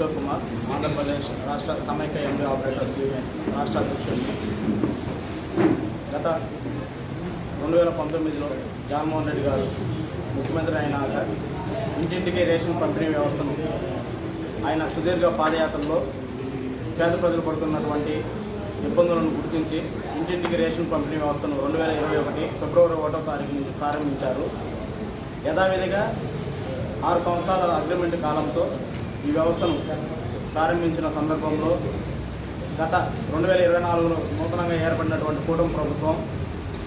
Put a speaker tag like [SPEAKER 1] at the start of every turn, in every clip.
[SPEAKER 1] కిషోర్ కుమార్ ఆంధ్రప్రదేశ్ రాష్ట్ర సమైక్య MB operators union రాష్ట్ర అధ్యక్షుడిని గత రెండు వేల పంతొమ్మిదిలో జగన్మోహన్ రెడ్డి గారు ముఖ్యమంత్రి అయినాక ఇంటింటికి రేషన్ పంపిణీ వ్యవస్థను ఆయన సుదీర్ఘ పాదయాత్రలో పేద ప్రజలు పడుతున్నటువంటి ఇబ్బందులను గుర్తించి ఇంటింటికి రేషన్ పంపిణీ వ్యవస్థను రెండు వేల ఇరవై ఒకటి ఫిబ్రవరి ఒకటో తారీఖు నుంచి ప్రారంభించారు. యథావిధిగా ఆరు సంవత్సరాల అగ్రిమెంట్ కాలంతో ఈ వ్యవస్థను ప్రారంభించిన సందర్భంలో గత రెండు వేల ఇరవై నాలుగులో నూతనంగా ఏర్పడినటువంటి కూటమి ప్రభుత్వం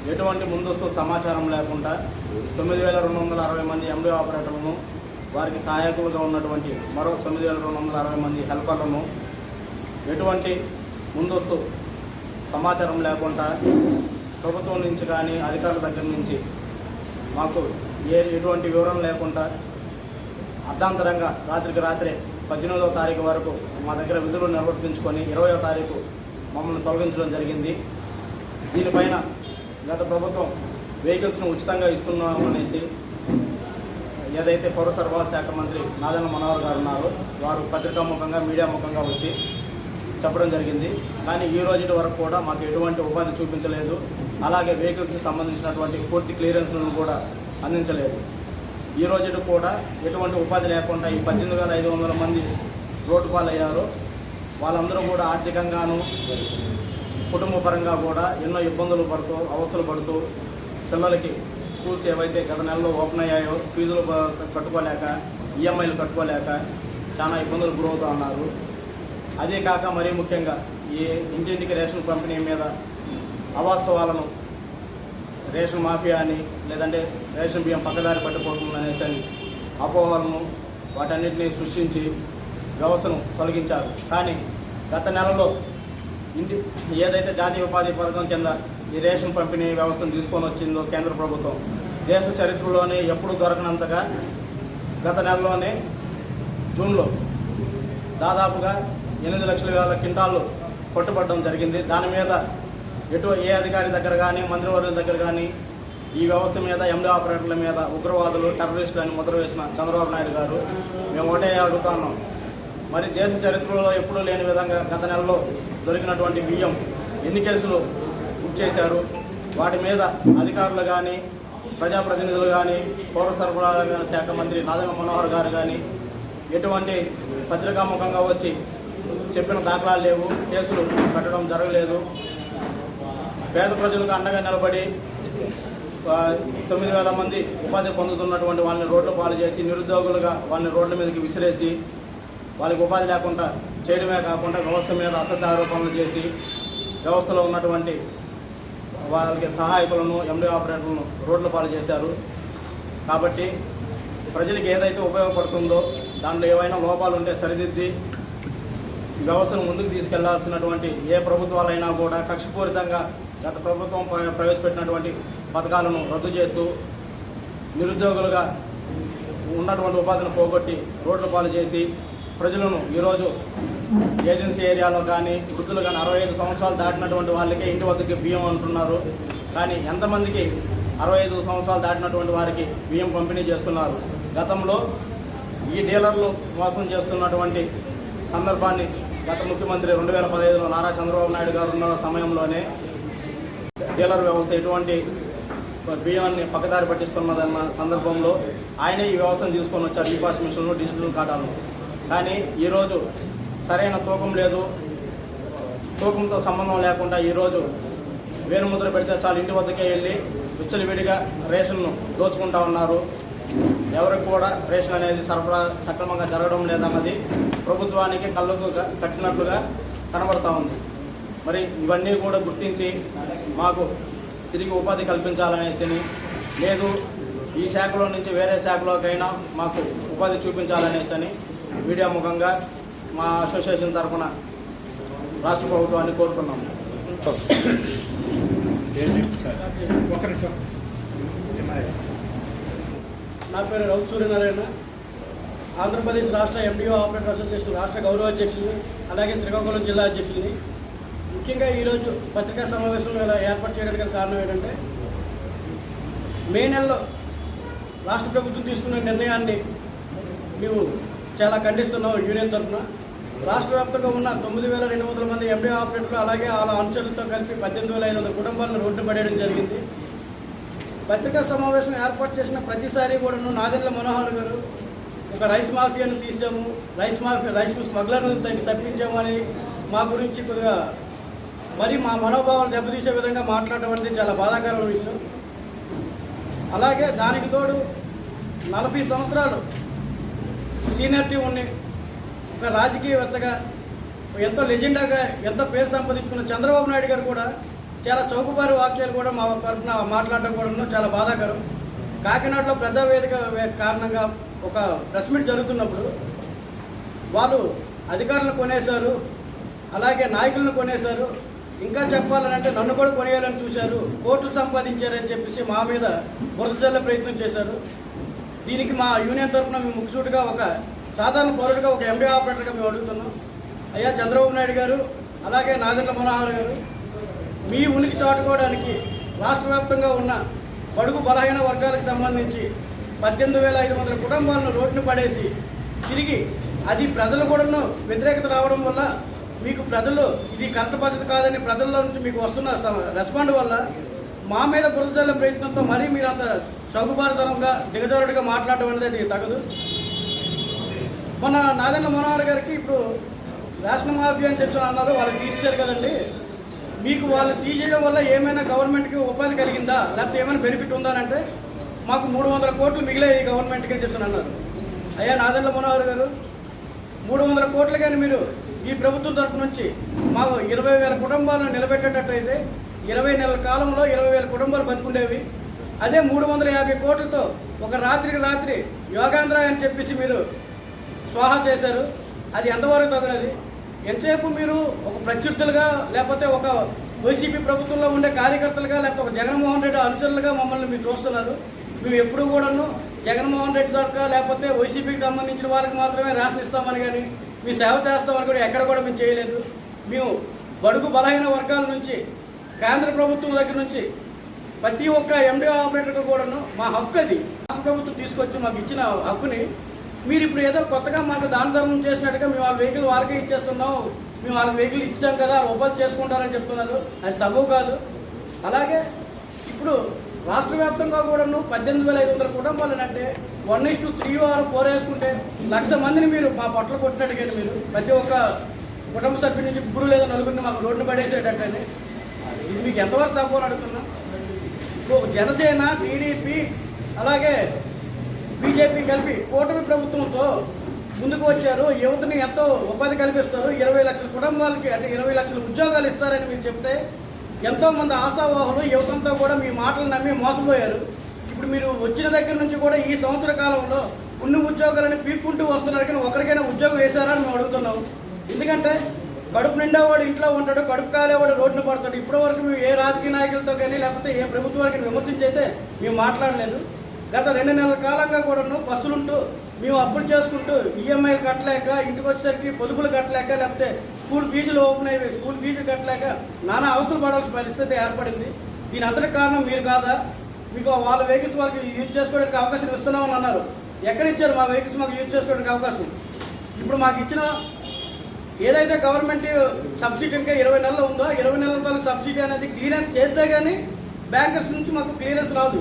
[SPEAKER 1] ఎటువంటి ముందస్తు సమాచారం లేకుండా తొమ్మిది వేల రెండు వందల అరవై మంది ఎంబీ ఆపరేటర్లను వారికి సహాయకులుగా ఉన్నటువంటి మరో తొమ్మిది వేల రెండు వందల అరవై మంది హెల్పర్లను ఎటువంటి ముందస్తు సమాచారం లేకుండా ప్రభుత్వం నుంచి కానీ అధికారుల దగ్గర నుంచి మాకు ఏ ఎటువంటి వివరం లేకుండా అర్ధాంతరంగా రాత్రికి రాత్రే పద్దెనిమిదవ తారీఖు వరకు మా దగ్గర విధులు నిర్వర్తించుకొని ఇరవయో తారీఖు మమ్మల్ని తొలగించడం జరిగింది. దీనిపైన గత ప్రభుత్వం వెహికల్స్ను ఉచితంగా ఇస్తున్నాము అనేసి ఏదైతే పౌర సరఫరా శాఖ మంత్రి నాదన్న మనోహర్ గారు ఉన్నారో వారు పత్రికా ముఖంగా మీడియా ముఖంగా వచ్చి చెప్పడం జరిగింది. కానీ ఈ రోజు వరకు కూడా మాకు ఎటువంటి ఉపాధి చూపించలేదు. అలాగే వెహికల్స్కి సంబంధించినటువంటి పూర్తి క్లియరెన్స్లను కూడా అందించలేదు. ఈ రోజు కూడా ఎటువంటి ఉపాధి లేకుండా ఈ పద్దెనిమిది వేల ఐదు వందల మంది రోడ్డు పాలయ్యారు. వాళ్ళందరూ కూడా ఆర్థికంగాను కుటుంబ పరంగా కూడా ఎన్నో ఇబ్బందులు పడుతూ అవస్థలు పడుతూ పిల్లలకి స్కూల్స్ ఏవైతే గత నెలలో ఓపెన్ అయ్యాయో ఫీజులు కట్టుకోలేక ఈఎంఐలు కట్టుకోలేక చాలా ఇబ్బందులు గురవుతూ ఉన్నారు. అదే కాక మరీ ముఖ్యంగా ఈ ఇంటింటికి రేషన్ పంపిణీ మీద అవాస్తవాలను రేషన్ మాఫియా అని లేదంటే రేషన్ బియ్యం పక్కదారి పట్టిపోతుంది అనేసి అని అపోహలను వాటన్నిటిని సృష్టించి వ్యవస్థను తొలగించారు. కానీ గత నెలలో ఇంటి ఏదైతే జాతీయ ఉపాధి పథకం కింద ఈ రేషన్ పంపిణీ వ్యవస్థను తీసుకొని వచ్చిందో కేంద్ర ప్రభుత్వం దేశ చరిత్రలోనే ఎప్పుడు దొరకనంతగా గత నెలలోనే జూన్లో దాదాపుగా ఎనిమిది లక్షల వేల క్వింటాళ్ళు పట్టుబడడం జరిగింది. దాని మీద ఎటు ఏ అధికారి దగ్గర కానీ మంత్రివర్యుల దగ్గర కానీ ఈ వ్యవస్థ మీద ఎండి ఆపరేటర్ల మీద ఉగ్రవాదులు టెర్రరిస్టులు అని ముద్ర వేసిన చంద్రబాబు నాయుడు గారు మేము ఒకటే అడుగుతున్నాం మరి దేశ చరిత్రలో ఎప్పుడూ లేని విధంగా గత నెలలో దొరికినటువంటి బియ్యం ఎన్ని కేసులు బుక్ చేశారు? వాటి మీద అధికారులు కానీ ప్రజాప్రతినిధులు కానీ పౌర సరఫరాల శాఖ మంత్రి నాదన మనోహర్ గారు కానీ ఎటువంటి పత్రికాముఖంగా వచ్చి చెప్పిన దాఖలాలు లేవు కేసులు పెట్టడం జరగలేదు. పేద ప్రజలకు అండగా నిలబడి తొమ్మిది వేల మంది ఉపాధి పొందుతున్నటువంటి వాళ్ళని రోడ్ల పాలు చేసి నిరుద్యోగులుగా వాళ్ళని రోడ్ల మీదకి విసిరేసి వాళ్ళకి ఉపాధి లేకుండా చేయడమే కాకుండా వ్యవస్థ మీద అసత్య ఆరోపణలు చేసి వ్యవస్థలో ఉన్నటువంటి వాళ్ళకి సహాయకులను ఎండి ఆపరేటర్లను రోడ్ల పాలు చేశారు. కాబట్టి ప్రజలకు ఏదైతే ఉపయోగపడుతుందో దాంట్లో ఏవైనా లోపాలు ఉంటే సరిదిద్ది వ్యవస్థను ముందుకు తీసుకెళ్ళాల్సినటువంటి ఏ ప్రభుత్వాలైనా కూడా కక్షపూరితంగా గత ప్రభుత్వం ప్ర- ప్రవేశపెట్టినటువంటి పథకాలను రద్దు చేస్తూ నిరుద్యోగులుగా ఉన్నటువంటి ఉపాధిని పోగొట్టి రోడ్ల పాలు చేసి ప్రజలను ఈరోజు ఏజెన్సీ ఏరియాలో కానీ వృద్ధులు కానీ అరవై ఐదు సంవత్సరాలు దాటినటువంటి వాళ్ళకే ఇంటి వద్దకి బియ్యం అంటున్నారు. కానీ ఎంతమందికి అరవై ఐదు సంవత్సరాలు దాటినటువంటి వారికి బియ్యం పంపిణీ చేస్తున్నారు. గతంలో ఈ డీలర్లు మోసం చేస్తున్నటువంటి సందర్భాన్ని గత ముఖ్యమంత్రి రెండు వేల పదహైదులో నారా చంద్రబాబు నాయుడు గారు ఉన్న సమయంలోనే డీలర్ వ్యవస్థ ఎటువంటి బియ్యాన్ని పక్కదారి పట్టిస్తున్నదన్న సందర్భంలో ఆయనే ఈ వ్యవస్థను తీసుకొని వచ్చారు ఈ పాస్ మిషన్లు డిజిటల్ కాటాలను కానీ ఈరోజు సరైన తూకం లేదు. తూకంతో సంబంధం లేకుండా ఈరోజు వేణుముద్ర పెడితే చాలు ఇంటి వద్దకే వెళ్ళి విచ్చలవిడిగా రేషన్ను దోచుకుంటా ఉన్నారు. ఎవరికి కూడా రేషన్ అనేది సరఫరా సక్రమంగా జరగడం లేదన్నది ప్రభుత్వానికి కళ్ళకు కట్టినట్లుగా కనబడతా ఉంది. మరి ఇవన్నీ కూడా గుర్తించి మాకు తిరిగి ఉపాధి కల్పించాలనేసి లేదు ఈ శాఖలో నుంచి వేరే శాఖలోకైనా మాకు ఉపాధి చూపించాలనేసి అని మీడియా ముఖంగా మా అసోసియేషన్ తరఫున రాష్ట్ర ప్రభుత్వాన్ని కోరుతున్నాము
[SPEAKER 2] ఒక్క నిమిషం.
[SPEAKER 3] నా పేరు రౌత్ సూర్యనారాయణ. ఆంధ్రప్రదేశ్ రాష్ట్ర ఎండిఓ ఆపరేటర్ అసోసియేషన్ రాష్ట్ర గౌరవ అధ్యక్షుడిని అలాగే శ్రీకాకుళం జిల్లా అధ్యక్షుడిని ముఖ్యంగా ఈరోజు పత్రికా సమావేశం ఇలా ఏర్పాటు చేయడానికి కారణం ఏంటంటే మే నెలలో రాష్ట్ర ప్రభుత్వం తీసుకున్న నిర్ణయాన్ని మేము చాలా ఖండిస్తున్నాం యూనియన్ తరఫున. రాష్ట్ర వ్యాప్తంగా ఉన్న తొమ్మిది వేల రెండు వందల మంది ఎంబీ ఆపరేటర్లు అలాగే వాళ్ళ అనుచరులతో కలిపి పద్దెనిమిది వేల ఐదు వందల కుటుంబాలను రోడ్డు పడేయడం జరిగింది. పత్రికా సమావేశం ఏర్పాటు చేసిన ప్రతిసారి కూడాను నాదెండ్ల మనోహర్ గారు ఒక రైస్ మాఫియాను తీసాము. రైస్ మాఫియా రైస్ స్మగ్లర్ను త- తప్పించాము అని మా గురించి కొద్దిగా మరి మా మనోభావాలు దెబ్బతీసే విధంగా మాట్లాడటం అనేది చాలా బాధాకరమైన విషయం. అలాగే దానికి తోడు నలభై సంవత్సరాలు సీనియర్టీ ఉండి ఒక రాజకీయవేత్తగా ఎంతో లెజెండాగా ఎంతో పేరు సంపాదించుకున్న చంద్రబాబు నాయుడు గారు కూడా చాలా చౌకబారి వాక్యాలు కూడా మా తరఫున మాట్లాడడం కూడా చాలా బాధాకరం. కాకినాడలో ప్రజావేదిక కారణంగా ఒక ప్రెస్ మీట్ జరుగుతున్నప్పుడు వాళ్ళు అధికారులను కొనేశారు. అలాగే నాయకులను కొనేశారు. ఇంకా చెప్పాలంటే నన్ను కూడా కొనేయాలని చూశారు కోట్లు సంపాదించారని చెప్పేసి మా మీద బురద ప్రయత్నం చేశారు. దీనికి మా యూనియన్ తరఫున మేము ముఖ్యసూటిగా ఒక సాధారణ పౌరుడిగా ఒక ఎంబీ ఆపరేటర్గా మేము అడుగుతున్నాం. అయ్యా చంద్రబాబు నాయుడు గారు అలాగే నాగేంద్ర మనోహర్ గారు మీ ఉనికి చాటుకోవడానికి రాష్ట్ర వ్యాప్తంగా ఉన్న బడుగు బలహీన వర్గాలకు సంబంధించి పద్దెనిమిది వేల ఐదు వందల కుటుంబాలను రోడ్డును పడేసి తిరిగి అది ప్రజలు కూడాను వ్యతిరేకత రావడం వల్ల మీకు ప్రజలు ఇది కరెక్ట్ పద్ధతి కాదని ప్రజల్లో నుంచి మీకు వస్తున్న రెస్పాండ్ వల్ల మా మీద బురద ప్రయత్నంతో మరీ మీరు అంత చౌకబారుతనంగా దిగజారుడిగా మాట్లాడటం అనేది తగదు. మన నాదన్న మనోహర్ గారికి ఇప్పుడు రేషన్ మాఫీ అని చెప్పి అన్నారు వాళ్ళు తీసేశారు కదండి. మీకు వాళ్ళు తీసేయడం వల్ల ఏమైనా గవర్నమెంట్కి ఉపాధి కలిగిందా? లేకపోతే ఏమైనా బెనిఫిట్ ఉందా అంటే మాకు మూడు వందల కోట్లు మిగిలాయి గవర్నమెంట్కి అని చెప్పి అన్నారు. అయ్యా నాదెండ్ల మనోహర్ గారు మూడు వందల కోట్లు కానీ మీరు ఈ ప్రభుత్వం తరఫు నుంచి మా ఇరవై వేల కుటుంబాలను నిలబెట్టేటట్టయితే ఇరవై నెలల కాలంలో ఇరవై వేల కుటుంబాలు బతుకుండేవి. అదే మూడు వందల యాభై కోట్లతో ఒక రాత్రికి రాత్రి యోగాంధ్ర అని చెప్పేసి మీరు స్వాహా చేశారు. అది ఎంతవరకు తగినది? ఎంతసేపు మీరు ఒక ప్రత్యర్థులుగా లేకపోతే ఒక వైసీపీ ప్రభుత్వంలో ఉండే కార్యకర్తలుగా లేకపోతే ఒక జగన్మోహన్ రెడ్డి అనుచరులుగా మమ్మల్ని మీరు చూస్తున్నారు. మేము ఎప్పుడు కూడాను జగన్మోహన్ రెడ్డి దొరక లేకపోతే వైసీపీకి సంబంధించిన వాళ్ళకి మాత్రమే రాసిస్తామని కానీ మీ సేవ చేస్తామని కూడా ఎక్కడ కూడా మేము చేయలేదు. మేము బడుగు బలహీన వర్గాల నుంచి కేంద్ర ప్రభుత్వం దగ్గర నుంచి ప్రతి ఒక్క ఎండి ఆపరేటర్కి కూడాను మా హక్కు అది. రాష్ట్ర ప్రభుత్వం తీసుకొచ్చి మాకు ఇచ్చిన హక్కుని మీరు ఇప్పుడు ఏదో కొత్తగా మాకు దాన ధర్మం చేసినట్టుగా మేము వాళ్ళ వెహికల్ వాళ్ళకే ఇచ్చేస్తున్నాం. మేము వాళ్ళ వెహికల్ ఇచ్చాం కదా వాళ్ళు ఉపాధి చేసుకుంటారని చెప్తున్నారు. అది సబబు కాదు. అలాగే ఇప్పుడు రాష్ట్ర వ్యాప్తంగా కూడాను పద్దెనిమిది వేల ఐదు వందల కుటుంబాలు అంటే one is to three or four వేసుకుంటే లక్ష మందిని మీరు మా పొట్టలు కొట్టినట్టుగా మీరు ప్రతి ఒక్క కుటుంబ సభ్యుడి నుంచి ముగ్గురు లేదా నలుగురిని మాకు రోడ్డు పడేసేటట్టని ఇది మీకు ఎంతవరకు సపోర్ట్ అడుగుతున్నా? ఇప్పుడు జనసేన టీడీపీ అలాగే బీజేపీ కలిపి కూటమి ప్రభుత్వంతో ముందుకు వచ్చారు. యువతని ఎంతో ఉపాధి కల్పిస్తారు. ఇరవై లక్షల కుటుంబాలకి అంటే ఇరవై లక్షల ఉద్యోగాలు ఇస్తారని మీరు చెప్తే ఎంతోమంది ఆశావాహులు యువతంతా కూడా మీ మాటలు నమ్మి మోసపోయారు. ఇప్పుడు మీరు వచ్చిన దగ్గర నుంచి కూడా ఈ సంవత్సర కాలంలో ఉన్న ఉద్యోగాలని పీక్కుంటూ వస్తున్నారు కానీ ఒకరికైనా ఉద్యోగం వేశారా అని మేము అడుగుతున్నాం. ఎందుకంటే కడుపు నిండా వాడు ఇంట్లో ఉంటాడు కడుపు కాలేవాడు రోడ్డున పడతాడు. ఇప్పటి వరకు మేము ఏ రాజకీయ నాయకులతో కానీ లేకపోతే ఏ ప్రభుత్వానికి విమర్శించి అయితే మేము మాట్లాడలేదు. గత రెండు నెలల కాలంగా కూడాను బస్సులుంటూ మేము అప్పులు చేసుకుంటూ ఈఎంఐలు కట్టలేక ఇంటికి వచ్చేసరికి పొదుపులు కట్టలేక లేకపోతే స్కూల్ ఫీజులు ఓపెన్ అయ్యి స్కూల్ ఫీజులు కట్టలేక నానా అవసరం పడాల్సిన పరిస్థితి ఏర్పడింది. దీని అంతటి కారణం మీరు కాదా? మీకు వాళ్ళ వెహికల్స్ వాళ్ళకి యూజ్ చేసుకోవడానికి అవకాశం ఇస్తున్నామని అన్నారు. ఎక్కడ ఇచ్చారు మా వెహికల్స్ మాకు యూజ్ చేసుకోవడానికి అవకాశం? ఇప్పుడు మాకు ఇచ్చిన ఏదైతే గవర్నమెంట్ సబ్సిడీ ఇంకా ఇరవై నెలలు ఉందో ఇరవై నెలల తాలూకు సబ్సిడీ అనేది క్లియరెన్స్ చేస్తే కానీ బ్యాంకర్స్ నుంచి మాకు క్లియరెన్స్ రాదు.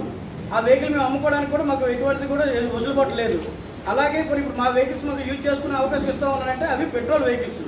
[SPEAKER 3] ఆ వెహికల్ మేము అమ్ముకోవడానికి కూడా మాకు ఎటువంటిది కూడా వసూలుబాటు లేదు. అలాగే ఇప్పుడు ఇప్పుడు మా వెహికల్స్ మాకు యూజ్ చేసుకునే అవకాశం ఇస్తామన్నారంటే అవి పెట్రోల్ వెహికల్స్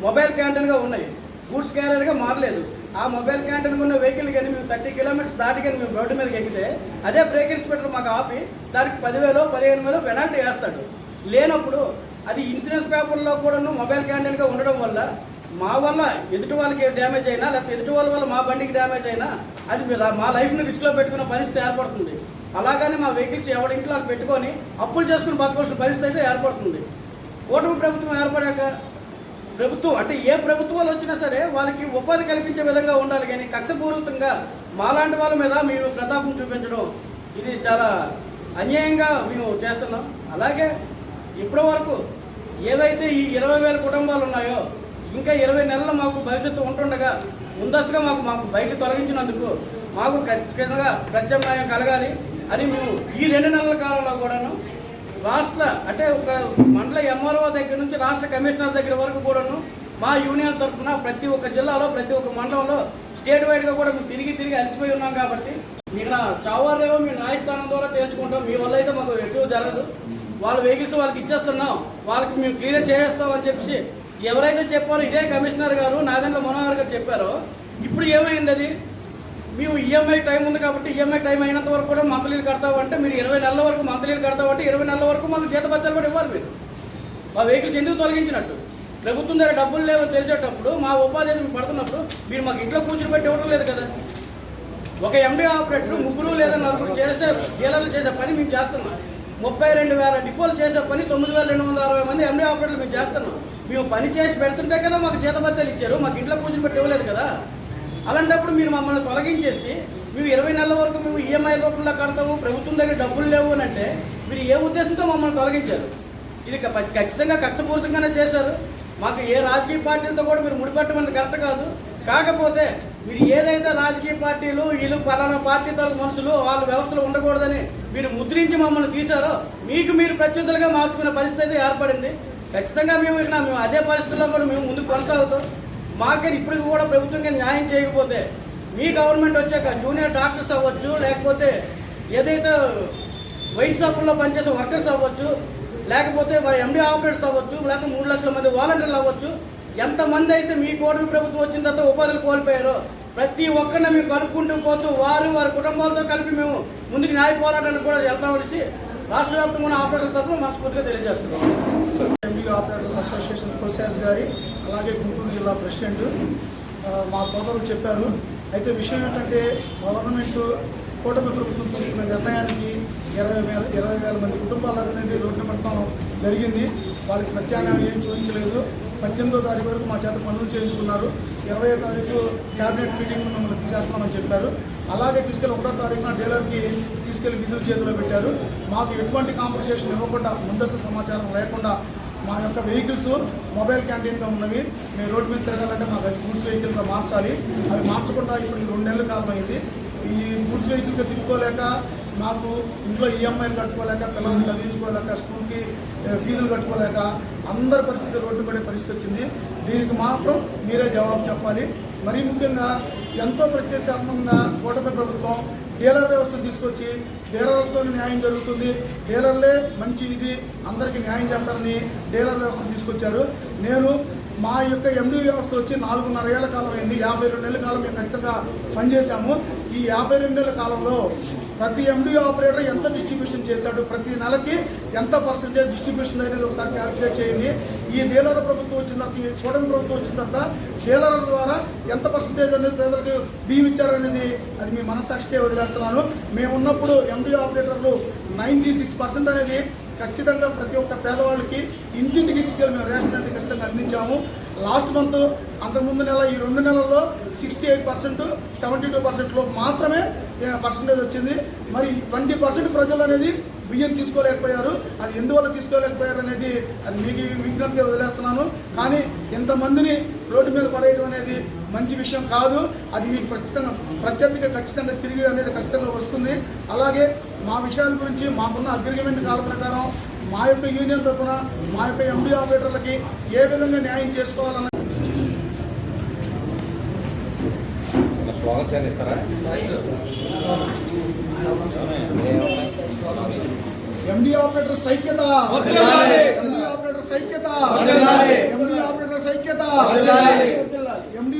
[SPEAKER 3] మొబైల్ క్యాంటీన్గా ఉన్నాయి. గూడ్స్ క్యారియర్గా మారలేదు. ఆ మొబైల్ క్యాంటీన్ ఉన్న వెహికల్ కానీ మేము థర్టీ కిలోమీటర్స్ దాటి కానీ మేము రోడ్డు మీదకి ఎక్కితే అదే బ్రేక్ ఇన్స్పెక్టర్ మాకు ఆపి దానికి పదివేలు పదిహేను వేలు పెనాల్టీ వేస్తాడు. లేనప్పుడు అది ఇన్సూరెన్స్ పేపర్లో కూడాను మొబైల్ క్యాంటీన్గా ఉండడం వల్ల మా వల్ల ఎదుటి వాళ్ళకి డ్యామేజ్ అయినా లేకపోతే ఎదుటి వాళ్ళ వల్ల మా బండికి డ్యామేజ్ అయినా అది మీ- మా లైఫ్ని రిస్క్లో పెట్టుకున్న పరిస్థితి ఏర్పడుతుంది. అలాగని మా వెహికల్స్ ఎవరి ఇంట్లో పెట్టుకొని అప్పులు చేసుకుని బతకాల్సిన పరిస్థితి అయితే ఏర్పడుతుంది. కూటమి ప్రభుత్వం ఏర్పడాక ప్రభుత్వం అంటే ఏ ప్రభుత్వాలు వచ్చినా సరే వాళ్ళకి ఉపాధి కల్పించే విధంగా ఉండాలి కానీ కక్షపూరితంగా మాలాంటి వాళ్ళ మీద మీరు ప్రతాపం చూపించడం ఇది చాలా అన్యాయంగా మేము చేస్తున్నాం. అలాగే ఇప్పటి వరకు ఏవైతే ఈ ఇరవై వేల కుటుంబాలు ఉన్నాయో ఇంకా ఇరవై నెలలు మాకు భవిష్యత్తు ఉంటుండగా ముందస్తుగా మాకు మాకు బయట తొలగించినందుకు మాకు ఖచ్చితంగా ప్రత్యామ్నాయం కలగాలి అని మేము ఈ రెండు నెలల కాలంలో కూడాను రాష్ట్ర అంటే ఒక మండల ఎంఆర్ఓ దగ్గర నుంచి రాష్ట్ర కమిషనర్ దగ్గర వరకు కూడాను మా యూనియన్ తరఫున ప్రతి ఒక్క జిల్లాలో ప్రతి ఒక్క మండలంలో స్టేట్ వైడ్గా కూడా మేము తిరిగి తిరిగి అలసిపోయి ఉన్నాం కాబట్టి ఇక్కడ చావారేవో మీ న్యాయస్థానం ద్వారా తేల్చుకుంటాం. మీ వల్ల అయితే మాకు ఎక్కువ జరగదు. వాళ్ళ వెహికల్స్ వాళ్ళకి ఇచ్చేస్తున్నాం. వాళ్ళకి మేము క్లియర్ చేసేస్తాం అని చెప్పేసి ఎవరైతే చెప్పారో ఇదే కమిషనర్ గారు నాదెండ్ల మనోహర్ గారు చెప్పారో ఇప్పుడు ఏమైంది అది? మేము ఈఎంఐ టైం ఉంది కాబట్టి ఈఎంఐ టైం అయినంత వరకు కూడా మంత్లీలు కడతావు అంటే మీరు ఇరవై నెలల వరకు మంత్లీలు కడతావు అంటే ఇరవై నెలల వరకు మాకు జీతపత్యాలు కూడా ఇవ్వాలి మీరు. మా వెహికల్స్ ఎందుకు తొలగించినట్టు? ప్రభుత్వం దగ్గర డబ్బులు లేవని తెలిసేటప్పుడు మా ఉపాధి మీరు పడుతున్నప్పుడు మీరు మాకు ఇంట్లో కూర్చుని పెట్టి ఇవ్వడం లేదు కదా. ఒక ఎండి ఆపరేటర్ ముగ్గురు లేదా నలుగురు చేసే డీలర్లు చేసే పని మేము చేస్తున్నాం. ముప్పై రెండు వేల డిపోలు చేసే పని తొమ్మిది వేల రెండు వందల అరవై మంది ఎండి ఆపరేటర్లు మేము చేస్తున్నాం. మేము పని చేసి పెడుతుంటే కదా మాకు జీతభత్యాలు ఇచ్చారు మాకు ఇంట్లో కూర్చుని పెట్టి ఇవ్వలేదు కదా. అలాంటప్పుడు మీరు మమ్మల్ని తొలగించేసి మేము ఇరవై నెలల వరకు మేము ఈఎంఐ రూపంలో కడతాము ప్రభుత్వం దగ్గర డబ్బులు లేవు అని అంటే మీరు ఏ ఉద్దేశంతో మమ్మల్ని తొలగించారు? ఇది ఖచ్చితంగా కక్షపూరితంగానే చేశారు. మాకు ఏ రాజకీయ పార్టీలతో కూడా మీరు ముడిపెట్టమని కరెక్ట్ కాదు. కాకపోతే మీరు ఏదైతే రాజకీయ పార్టీలు వీళ్ళు పలానా పార్టీ తల మనుషులు వాళ్ళ వ్యవస్థలు ఉండకూడదని మీరు ముద్రించి మమ్మల్ని తీశారో మీకు మీరు ప్రత్యర్థులుగా మార్చుకునే పరిస్థితి అయితే ఏర్పడింది. ఖచ్చితంగా మేము ఇక్కడ మేము అదే పరిస్థితుల్లో కూడా మేము ముందుకు కొనసాగుతాం. మాకే ఇప్పటికి కూడా ప్రభుత్వంగా న్యాయం చేయకపోతే మీ గవర్నమెంట్ వచ్చాక జూనియర్ డాక్టర్స్ అవ్వచ్చు లేకపోతే ఏదైతే వైన్ షాపుల్లో పనిచేసే వర్కర్స్ అవ్వచ్చు లేకపోతే ఎండి ఆపరేటర్స్ అవ్వచ్చు లేకపోతే మూడు లక్షల మంది వాలంటీర్లు అవ్వచ్చు ఎంతమంది అయితే మీ కూటమి ప్రభుత్వం వచ్చిన తర్వాత ఉపాధులు కోల్పోయారో ప్రతి ఒక్కరిని మేము కనుక్కుంటూ పోతూ వారు వారి కుటుంబాలతో కలిపి మేము ముందుకు న్యాయ పోరాటానికి కూడా వెళ్తామనేసి రాష్ట్ర వ్యాప్తంగా ఉన్న ఆపరేటర్ల తరఫున మనస్ఫూర్తిగా తెలియజేస్తున్నాం.
[SPEAKER 4] ఎంపీ ఆపరేటర్స్ అసోసియేషన్ ప్రొసెస్ గారి అలాగే గుంటూరు జిల్లా ప్రెసిడెంట్ మా సోదరులు చెప్పారు. అయితే విషయం ఏంటంటే గవర్నమెంట్ కూటమి ప్రభుత్వం తీసుకున్న నిర్ణయానికి ఇరవై వేల ఇరవై వేల మంది కుటుంబాల నుండి రోడ్డు పడటం జరిగింది. వాళ్ళకి ప్రత్యామ్నాయం ఏం చూపించలేదు. పద్దెనిమిదో తారీఖు వరకు మా చేత పనులు చేయించుకున్నారు. ఇరవై తారీఖు క్యాబినెట్ మీటింగ్ మమ్మల్ని తీసేస్తామని చెప్పారు. అలాగే తీసుకెళ్ళి ఒకటో తారీఖున డీలర్కి తీసుకెళ్ళి విధులు చేతిలో పెట్టారు. మాకు ఎటువంటి కాంపన్సేషన్ ఇవ్వకుండా ముందస్తు సమాచారం లేకుండా మా యొక్క వెహికల్స్ మొబైల్ క్యాంటీన్గా ఉన్నవి. మేము రోడ్డు మీద తిరగాలంటే మాకు గూడ్స్ వెహికల్గా మార్చాలి. అవి మార్చకుండా ఇప్పుడు రెండు నెలల కాలం అయింది. ఈ గూడ్స్ వెహికల్గా తిప్పుకోలేక మాకు ఇంట్లో ఈఎంఐలు కట్టుకోలేక పిల్లల్ని చదివించుకోలేక స్కూల్కి ఫీజులు కట్టుకోలేక అందరి పరిస్థితి రోడ్డు పడే పరిస్థితి వచ్చింది. దీనికి మాత్రం మీరే జవాబు చెప్పాలి. మరీ ముఖ్యంగా ఎంతో ప్రత్యేకంగా కూటమి ప్రభుత్వం డీలర్ వ్యవస్థను తీసుకొచ్చి డీలర్లతో న్యాయం జరుగుతుంది. డీలర్లే మంచి ఇది అందరికీ న్యాయం చేస్తారని డీలర్ వ్యవస్థ తీసుకొచ్చారు. నేను మా యొక్క ఎండి వ్యవస్థ వచ్చి నాలుగున్నర ఏళ్ళ కాలం అయింది. యాభై రెండు నెలల కాలం మేము ఖచ్చితంగా పనిచేశాము. ఈ యాభై రెండు నెలల కాలంలో ప్రతి ఎండి ఆపరేటర్ ఎంత డిస్ట్రిబ్యూషన్ చేశాడు ప్రతి నెలకి ఎంత పర్సెంటేజ్ డిస్ట్రిబ్యూషన్ అనేది ఒకసారి క్యాలిక్యులేట్ చేయండి. ఈ డీలర్ ప్రభుత్వం వచ్చిన తర్వాత ఈ కూటమి ప్రభుత్వం వచ్చిన తర్వాత డీలర్ల ద్వారా ఎంత పర్సెంటేజ్ అనేది పేదలకు బియ్యం ఇచ్చారనేది అది మీ మనసాక్షికే వదిలేస్తున్నాను. మేము ఉన్నప్పుడు ఎండి ఆపరేటర్లు నైంటీ సిక్స్ పర్సెంట్ అనేది ఖచ్చితంగా ప్రతి ఒక్క పేదవాళ్ళకి ఇంటింటికి తీసుకెళ్ళి మేము రేషన్ అయితే ఖచ్చితంగా అందించాము. లాస్ట్ మంత్ అంతకుముందు నెల ఈ రెండు నెలల్లో sixty eight percent seventy two పర్సెంట్లో మాత్రమే పర్సంటేజ్ వచ్చింది. మరి ట్వంటీ పర్సెంట్ ప్రజలు అనేది బియ్యం తీసుకోలేకపోయారు. అది ఎందువల్ల తీసుకోలేకపోయారు అనేది అది మీకు విజ్ఞప్తిగా వదిలేస్తున్నాను. కానీ ఇంతమందిని రోడ్డు మీద పడేయడం అనేది మంచి విషయం కాదు. అది మీకు ఖచ్చితంగా ప్రత్యర్థిగా ఖచ్చితంగా తిరిగి అనేది ఖచ్చితంగా వస్తుంది. అలాగే మా విషయాల గురించి మాకున్న అగ్రిమెంట్ కాల ప్రకారం మా యొక్క యూనియన్ తరఫున మా యొక్క ఎండి ఆపరేటర్లకి ఏ విధంగా న్యాయం చేసుకోవాలన్న ఎండి ఆపరేటర్ సైక్యత. ఐక్యత ఎండి ఆపరేటర్స్ ఐక్యత ఎండి